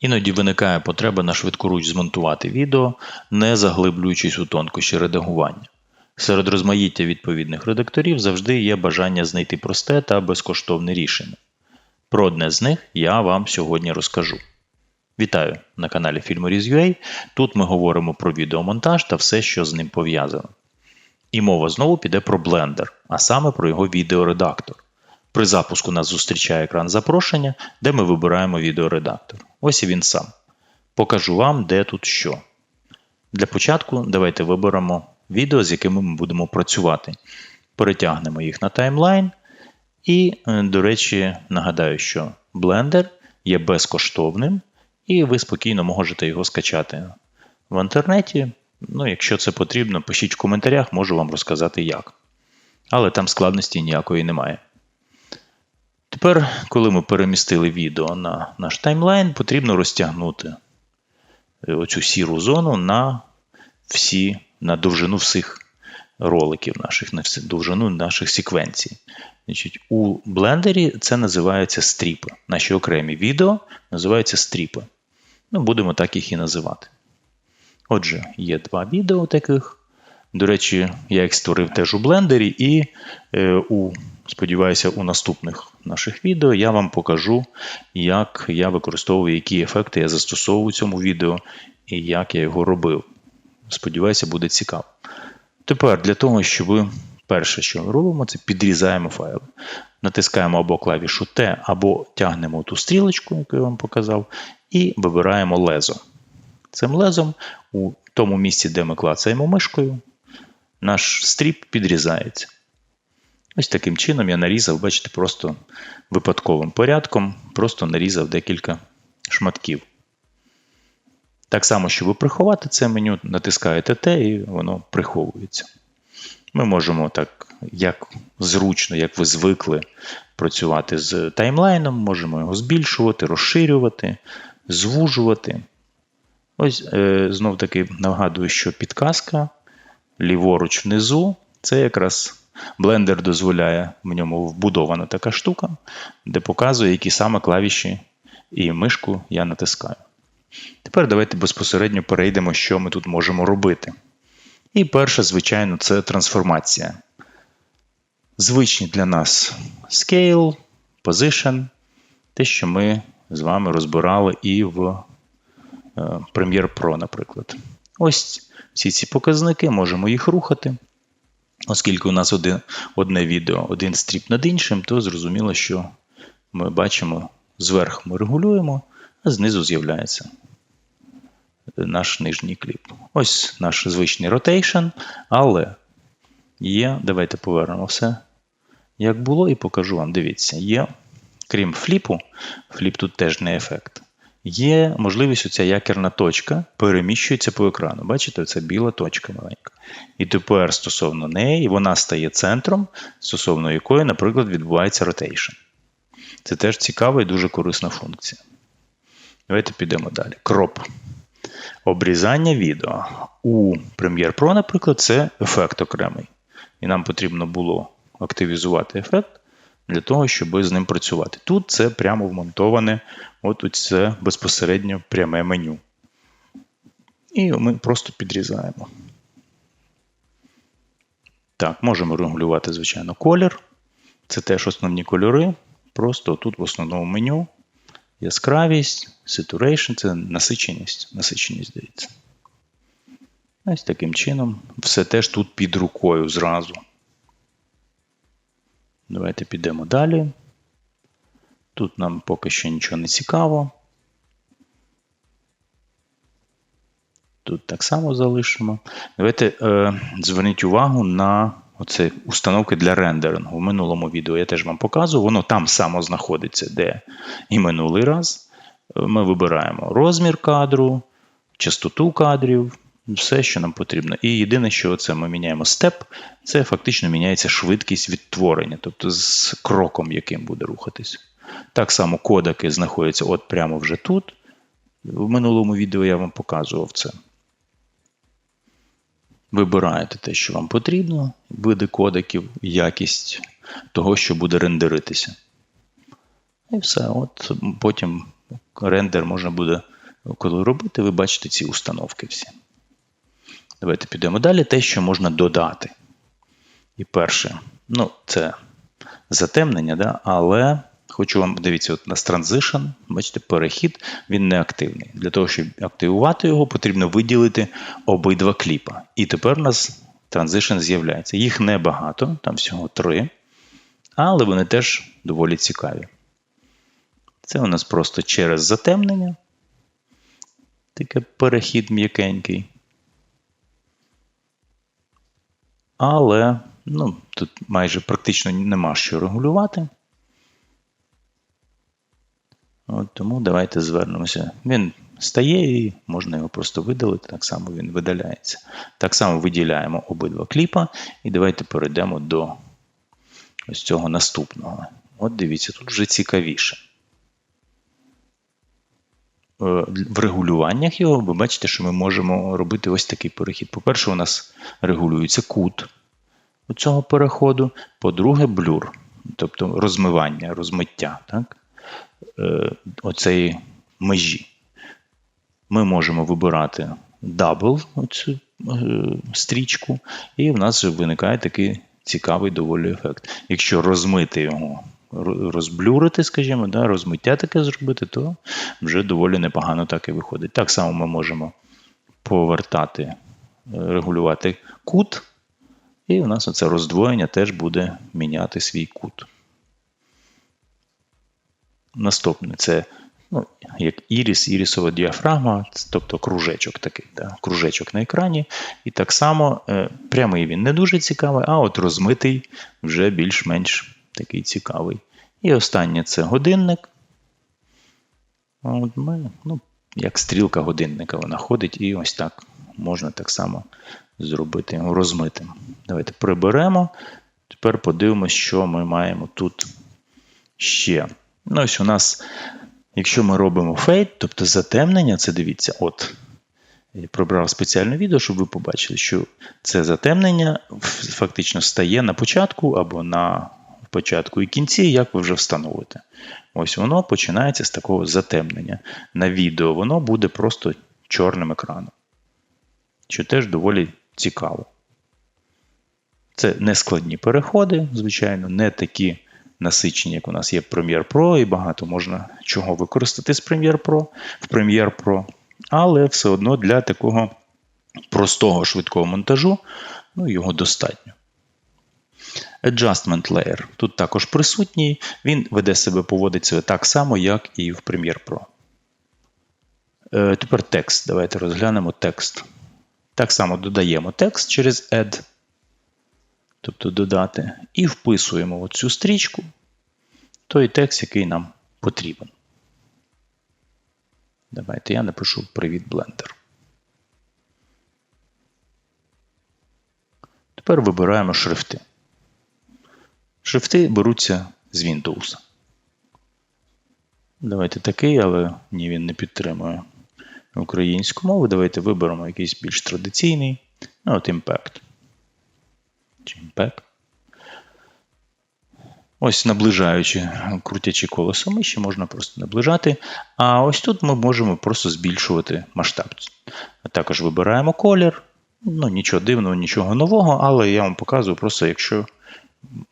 Іноді виникає потреба на швидкоруч змонтувати відео, не заглиблюючись у тонкощі редагування. Серед розмаїття відповідних редакторів завжди є бажання знайти просте та безкоштовне рішення. Про одне з них я вам сьогодні розкажу. Вітаю на каналі Filmorіз.ua. Тут ми говоримо про відеомонтаж та все, що з ним пов'язано. І мова знову піде про Blender, а саме про його відеоредактор. При запуску нас зустрічає екран запрошення, де ми вибираємо відеоредактор. Ось і він сам. Покажу вам, де тут що. Для початку давайте виберемо відео, з якими ми будемо працювати. Перетягнемо їх на таймлайн. І, е, до речі, нагадаю, що Blender є безкоштовним, і ви спокійно можете його скачати в інтернеті. Ну, Якщо це потрібно, пишіть в коментарях, можу вам розказати як. Але там складності ніякої немає. Тепер, коли ми перемістили відео на наш таймлайн, потрібно розтягнути е, оцю сіру зону на всі, на довжину всіх роликів наших, на всі, довжину наших секвенцій. Значить, У блендері це називається стріпи. Наші окремі відео називаються стріпи. Ну, Будемо так їх і називати. Отже, є два відео таких. До речі, я їх створив теж у блендері, і е, у, сподіваюся, у наступних наших відео я вам покажу, як я використовую, які ефекти я застосовую в цьому відео і як я його робив. Сподіваюся, буде цікаво. Тепер для того, щоб перше, що ми робимо, це підрізаємо файл. Натискаємо або клавішу T, або тягнемо ту стрілочку, яку я вам показав, і вибираємо лезо. Цим лезом у тому місці, де ми клацаємо мишкою, наш стріп підрізається. Ось таким чином я нарізав, бачите, просто випадковим порядком, просто нарізав декілька шматків. Так само, щоб приховати це меню, натискаєте Т і воно приховується. Ми можемо так, як зручно, як ви звикли працювати з таймлайном, можемо його збільшувати, розширювати, звужувати. Ось е, знов таки нагадую, що підказка ліворуч внизу це якраз блендер дозволяє в ньому вбудована така штука, де показує, які саме клавіші і мишку я натискаю. Тепер давайте безпосередньо перейдемо, що ми тут можемо робити. І перше, звичайно, це трансформація. Звичні для нас scale, position, те, що ми з вами розбирали і в е, Premiere Pro, наприклад. Ось всі ці показники, можемо їх рухати. Оскільки у нас один, одне відео, один стріп над іншим, то зрозуміло, що ми бачимо, зверху ми регулюємо, а знизу з'являється наш нижній кліп. Ось наш звичний ротейшн, але є, давайте повернемо все, як було, і покажу вам. Дивіться, є, крім фліпу, фліп тут теж не ефект. Є можливість оця якерна точка переміщується по екрану. Бачите, це біла точка маленька. І тепер стосовно неї вона стає центром, стосовно якої, наприклад, відбувається ротейшн. Це теж цікава і дуже корисна функція. Давайте підемо далі. Кроп. Обрізання відео. У Premiere Pro, наприклад, це ефект окремий. І нам потрібно було активізувати ефект для того, щоб з ним працювати. Тут це прямо вмонтоване, от це безпосередньо пряме меню. І ми просто підрізаємо. Так, можемо регулювати, звичайно, колір. Це теж основні кольори. Просто тут в основному меню яскравість, saturation це насиченість. Насиченість здається. Ось таким чином. Все теж тут під рукою зразу. Давайте підемо далі. Тут нам поки що нічого не цікаво. Тут так само залишимо. Давайте е, зверніть увагу на оце установки для рендерингу. В минулому відео я теж вам показував, воно там само знаходиться, де і минулий раз. Ми вибираємо розмір кадру, частоту кадрів, все, що нам потрібно. І єдине, що це ми міняємо степ, це фактично міняється швидкість відтворення, тобто з кроком, яким буде рухатись. Так само кодеки знаходяться от прямо вже тут. В минулому відео я вам показував це. Вибираєте те, що вам потрібно, види кодеків, якість того, що буде рендеритися. І все. От Потім рендер можна буде, коли робити, ви бачите ці установки всі. Давайте підемо далі. Те, що можна додати. І перше, ну, це затемнення, да? але хочу вам дивіться, от у нас Transition, бачите, перехід, він не активний. Для того, щоб активувати його, потрібно виділити обидва кліпа. І тепер у нас Transition з'являється. Їх небагато, там всього три, але вони теж доволі цікаві. Це у нас просто через затемнення. Таке перехід м'якенький. Але ну, тут майже практично нема що регулювати. От Тому давайте звернемося. Він стає і можна його просто видалити, так само він видаляється. Так само виділяємо обидва кліпа, і давайте перейдемо до ось цього наступного. От дивіться, тут вже цікавіше. Е, в регулюваннях його ви бачите, що ми можемо робити ось такий перехід. По-перше, у нас регулюється кут цього переходу, по-друге, блюр, тобто розмивання, розмиття так? Е, оцеї межі. Ми можемо вибирати дабл оцю е, стрічку, і в нас виникає такий цікавий доволі ефект. Якщо розмити його розблюрити, скажімо, да, розмиття таке зробити, то вже доволі непогано так і виходить. Так само ми можемо повертати, е, регулювати кут, і у нас оце роздвоєння теж буде міняти свій кут. Наступне це ну, як іріс, ірісова діафрагма, тобто кружечок такий, да, кружечок на екрані. І так само е, прямий він не дуже цікавий, а от розмитий вже більш-менш такий цікавий. І останнє це годинник. От ми, ну, Як стрілка годинника вона ходить, і ось так можна так само зробити розмитим. Давайте приберемо. Тепер подивимося, що ми маємо тут ще. Ну, ось у нас, якщо ми робимо фейт, тобто затемнення, це дивіться, от. Я пробрав спеціальне відео, щоб ви побачили, що це затемнення фактично стає на початку або на початку і кінці, як ви вже встановите. Ось воно починається з такого затемнення. На відео воно буде просто чорним екраном. Що теж доволі цікаво. Це не складні переходи, звичайно, не такі насичені, як у нас є Premiere Pro, і багато можна чого використати з Premiere Pro в Premiere Pro. Але все одно для такого простого швидкого монтажу ну, його достатньо. Adjustment Layer тут також присутній, він веде себе, поводить себе так само, як і в Premiere Pro. Е, тепер текст. Давайте розглянемо текст. Так само додаємо текст через Add, тобто додати, і вписуємо в цю стрічку той текст, який нам потрібен. Давайте я напишу Привіт Blender. Тепер вибираємо шрифти. Шрифти беруться з Windows. Давайте такий, але ні, він не підтримує українську мову. Давайте виберемо якийсь більш традиційний. Ну, от Impact. Чи Impact. Ось наближаючи, крутячи колесо миші, можна просто наближати. А ось тут ми можемо просто збільшувати масштаб. Також вибираємо колір. Ну, Нічого дивного, нічого нового, але я вам показую просто, якщо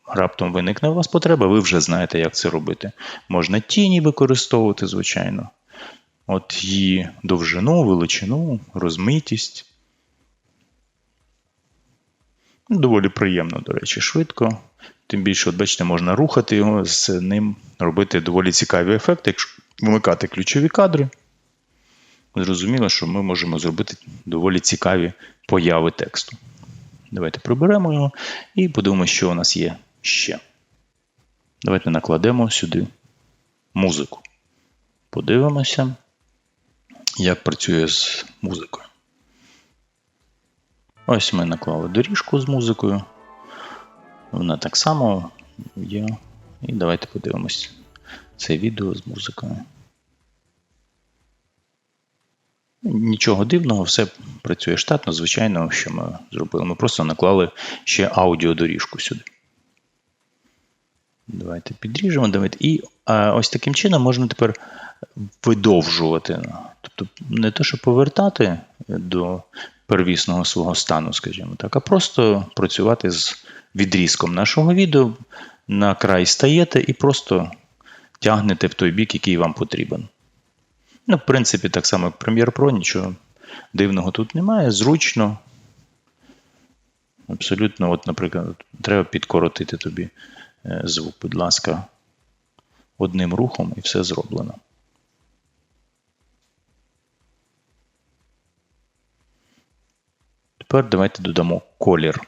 раптом виникне у вас потреба, ви вже знаєте, як це робити. Можна тіні використовувати, звичайно. От її довжину, величину, розмитість. Доволі приємно, до речі, швидко. Тим більше, от бачите, можна рухати його, з ним робити доволі цікаві ефекти, якщо вимикати ключові кадри. Зрозуміло, що ми можемо зробити доволі цікаві появи тексту. Давайте приберемо його і подивимося, що у нас є ще. Давайте накладемо сюди музику. Подивимося, як працює з музикою. Ось ми наклали доріжку з музикою. Вона так само є. І давайте подивимось це відео з музикою. Нічого дивного, все працює штатно, звичайно, що ми зробили. Ми просто наклали ще аудіодоріжку сюди. Давайте підріжемо. Давайте. І а, ось таким чином можна тепер видовжувати. Тобто не те, що повертати до первісного свого стану, скажімо так, а просто працювати з відрізком нашого відео, на край стаєте і просто тягнете в той бік, який вам потрібен. Ну, в принципі, так само, як Premiere Pro, нічого дивного тут немає. Зручно. Абсолютно, от, наприклад, треба підкоротити тобі е, звук, будь ласка, одним рухом і все зроблено. Тепер давайте додамо колір.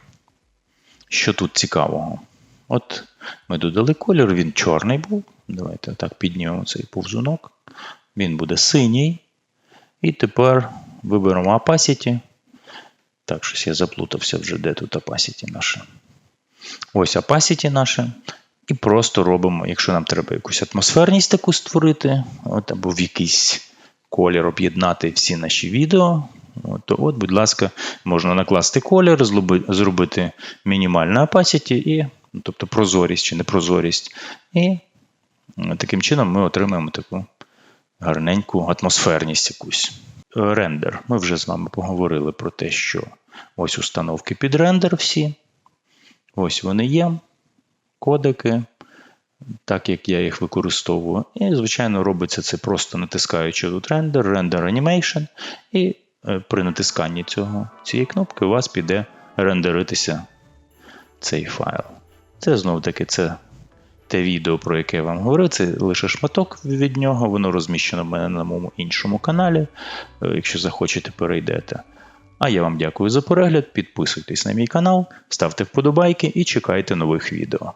Що тут цікавого? От ми додали колір, він чорний був. Давайте так піднімемо цей повзунок. Він буде синій. І тепер виберемо Opacity. Так, щось я заплутався вже, де тут Opacity наше. Ось Opacity наше. І просто робимо, якщо нам треба якусь атмосферність таку створити, от, або в якийсь колір об'єднати всі наші відео, от, то от, будь ласка, можна накласти колір, зробити мінімальне opacity, і, ну, тобто прозорість чи непрозорість. І таким чином ми отримаємо таку гарненьку атмосферність якусь. Е, Рендер. Ми вже з вами поговорили про те, що ось установки під рендер всі. Ось вони є. Кодики, так як я їх використовую. І, звичайно, робиться це просто натискаючи тут рендер, рендер Animation, і е, при натисканні цього, цієї кнопки у вас піде рендеритися цей файл. Це знову таки це те відео, про яке я вам говорив, це лише шматок від нього, воно розміщено в мене на моєму іншому каналі. Е, Якщо захочете, перейдете. А я вам дякую за перегляд, підписуйтесь на мій канал, ставте вподобайки і чекайте нових відео.